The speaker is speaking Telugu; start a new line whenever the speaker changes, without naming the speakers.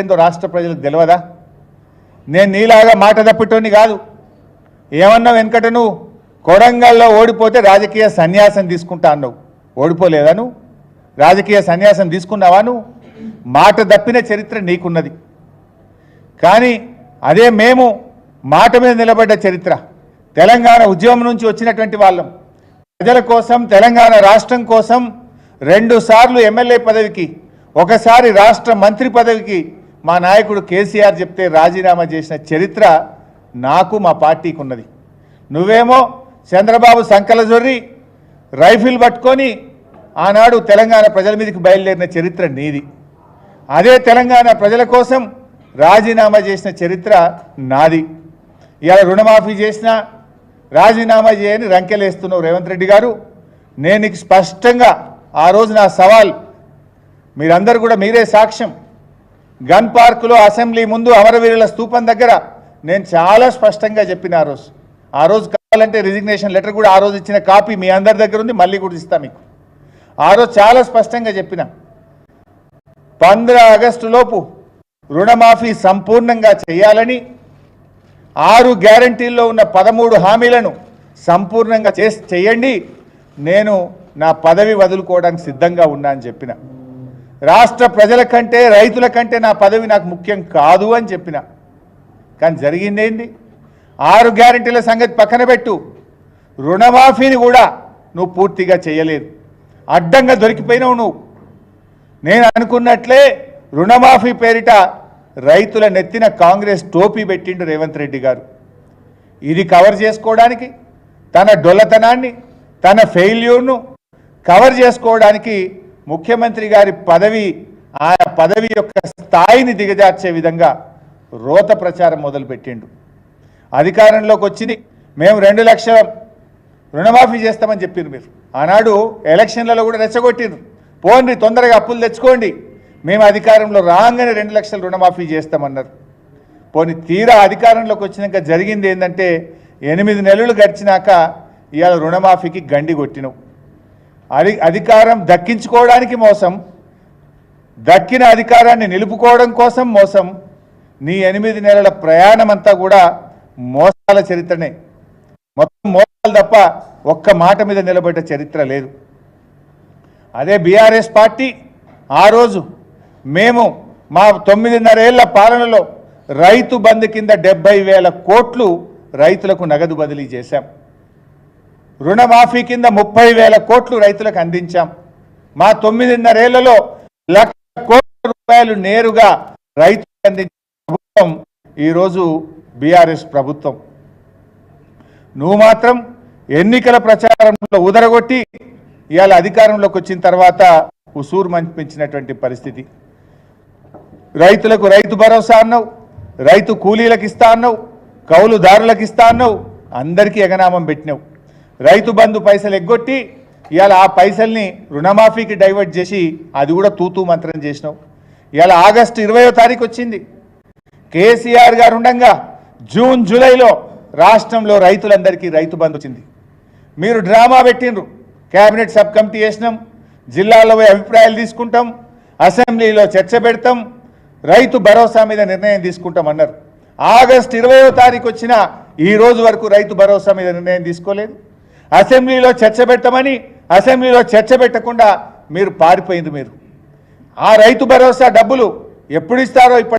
ఏందో రాష్ట్ర ప్రజలకు తెలియదా నేను నీలాగా మాట తప్పిటోని కాదు. ఏమన్నా వెనకట నువ్వు కొడంగల్లో ఓడిపోతే రాజకీయ సన్యాసం తీసుకుంటా అన్నావు. ఓడిపోలేదా నువ్వు? రాజకీయ సన్యాసం తీసుకున్నావా నువ్వు? మాట తప్పిన చరిత్ర నీకున్నది. కానీ అదే మేము మాట మీద నిలబడ్డ చరిత్ర. తెలంగాణ ఉద్యమం నుంచి వచ్చినటువంటి వాళ్ళం. ప్రజల కోసం తెలంగాణ రాష్ట్రం కోసం రెండుసార్లు ఎమ్మెల్యే పదవికి ఒకసారి రాష్ట్ర మంత్రి పదవికి మా నాయకుడు కేసీఆర్ చెప్తే రాజీనామా చేసిన చరిత్ర నాకు మా పార్టీకి ఉన్నది. నువ్వేమో చంద్రబాబు సంకల జొర్రి రైఫిల్ పట్టుకొని ఆనాడు తెలంగాణ ప్రజల మీదకి బయలుదేరిన చరిత్ర నీది. అదే తెలంగాణ ప్రజల కోసం రాజీనామా చేసిన చరిత్ర నాది. ఇవాళ రుణమాఫీ చేసిన రాజీనామా చేయని రంకెలేస్తున్నావు రేవంత్ రెడ్డి గారు. నేను నీకు స్పష్టంగా ఆ రోజు నా సవాల్ మీరందరూ కూడా మీరే సాక్ష్యం. గన్ పార్కులో అసెంబ్లీ ముందు అమరవీరుల స్థూపం దగ్గర నేను చాలా స్పష్టంగా చెప్పిన ఆ రోజు. ఆ రోజు కావాలంటే రిజిగ్నేషన్ లెటర్ కూడా ఆ రోజు ఇచ్చిన కాపీ మీ అందరి దగ్గర ఉంది మళ్ళీ కూడా ఇస్తా మీకు. ఆ రోజు చాలా స్పష్టంగా చెప్పిన. పంద్ర ఆగస్టు లోపు రుణమాఫీ సంపూర్ణంగా చేయాలని ఆరు గ్యారంటీల్లో ఉన్న పదమూడు హామీలను సంపూర్ణంగా చేసి చేయండి. నేను నా పదవి వదులుకోవడానికి సిద్ధంగా ఉన్నా అని చెప్పిన. రాష్ట్ర ప్రజల కంటే రైతుల కంటే నా పదవి నాకు ముఖ్యం కాదు అని చెప్పిన. కానీ జరిగిందేంది ఆరు గ్యారంటీల సంగతి పక్కన పెట్టు. రుణమాఫీని కూడా నువ్వు పూర్తిగా చేయలేదు. అడ్డంగా దొరికిపోయినావు నువ్వు. నేను అనుకున్నట్లే రుణమాఫీ పేరిట రైతుల నెత్తిన కాంగ్రెస్ టోపీ పెట్టిండు రేవంత్ రెడ్డి గారు. ఇది కవర్ చేసుకోవడానికి తన డొల్లతనాన్ని తన ఫెయిల్యూర్ను కవర్ చేసుకోవడానికి ముఖ్యమంత్రి గారి పదవి ఆ పదవి యొక్క స్థాయిని దిగజార్చే విధంగా రోత ప్రచారం మొదలుపెట్టిండు. అధికారంలోకి వచ్చింది. మేము రెండు లక్షల రుణమాఫీ చేస్తామని చెప్పిండు మీరు. ఆనాడు ఎలక్షన్లలో కూడా రెచ్చగొట్టిండ్రు పోండి తొందరగా అప్పులు తెచ్చుకోండి. మేము అధికారంలో రాగానే రెండు లక్షల రుణమాఫీ చేస్తామన్నారు. పోని తీరా అధికారంలోకి వచ్చినాక జరిగింది ఏంటంటే ఎనిమిది నెలలు గడిచినాక ఇవాళ రుణమాఫీకి గండి కొట్టినావు అది అధికారం దక్కించుకోవడానికి మోసం దక్కిన అధికారాన్ని నిలుపుకోవడం కోసం మోసం నీ ఎనిమిది నెలల ప్రయాణం అంతా కూడా మోసాల చరిత్రనే. మొత్తం మోసాలు తప్ప ఒక్క మాట మీద నిలబడ్డ చరిత్ర లేదు. అదే బీఆర్ఎస్ పార్టీ ఆ రోజు మేము మా తొమ్మిదిన్నరేళ్ళ పాలనలో రైతు బంధు కింద డెబ్బై వేల కోట్లు రైతులకు నగదు బదిలీ చేశాం. రుణమాఫీ కింద ముప్పై వేల కోట్లు రైతులకు అందించాం. మా తొమ్మిదిన్నరేళ్ళలో లక్ష కోట్ల రూపాయలు నేరుగా రైతులకు అందించిన ప్రభుత్వం ఈరోజు బీఆర్ఎస్ ప్రభుత్వం. నువ్వు మాత్రం ఎన్నికల ప్రచారంలో ఉదరగొట్టి ఇవాళ అధికారంలోకి వచ్చిన తర్వాత ఉసూరు మంపించినటువంటి పరిస్థితి. రైతులకు రైతు భరోసా అన్నావు రైతు కూలీలకు ఇస్తా అన్నావు కౌలుదారులకు ఇస్తా అన్నావు అందరికీ ఎగనామం పెట్టినావు. రైతు బంధు పైసలు ఎగ్గొట్టి ఇవాళ ఆ పైసల్ని రుణమాఫీకి డైవర్ట్ చేసి అది కూడా తూతూ మంత్రం చేసినావు. ఇవాళ ఆగస్టు ఇరవయో తారీఖు వచ్చింది. కేసీఆర్ గారు ఉండంగా జూన్ జూలైలో రాష్ట్రంలో రైతులందరికీ రైతు బంధు వచ్చింది. మీరు డ్రామా పెట్టిండ్రు. కేబినెట్ సబ్ కమిటీ చేసినాం జిల్లాలో అభిప్రాయాలు తీసుకుంటాం. అసెంబ్లీలో చర్చ పెడతాం. రైతు భరోసా మీద నిర్ణయం తీసుకుంటాం అన్నారు. ఆగస్ట్ ఇరవయో తారీఖు వచ్చిన ఈ రోజు వరకు రైతు భరోసా మీద నిర్ణయం తీసుకోలేదు. అసెంబ్లీలో చర్చ పెట్టమని అసెంబ్లీలో చర్చ పెట్టకుండా మీరు పారిపోయింది మీరు. ఆ రైతు భరోసా డబ్బులు ఎప్పుడు ఇస్తారో ఇప్పటి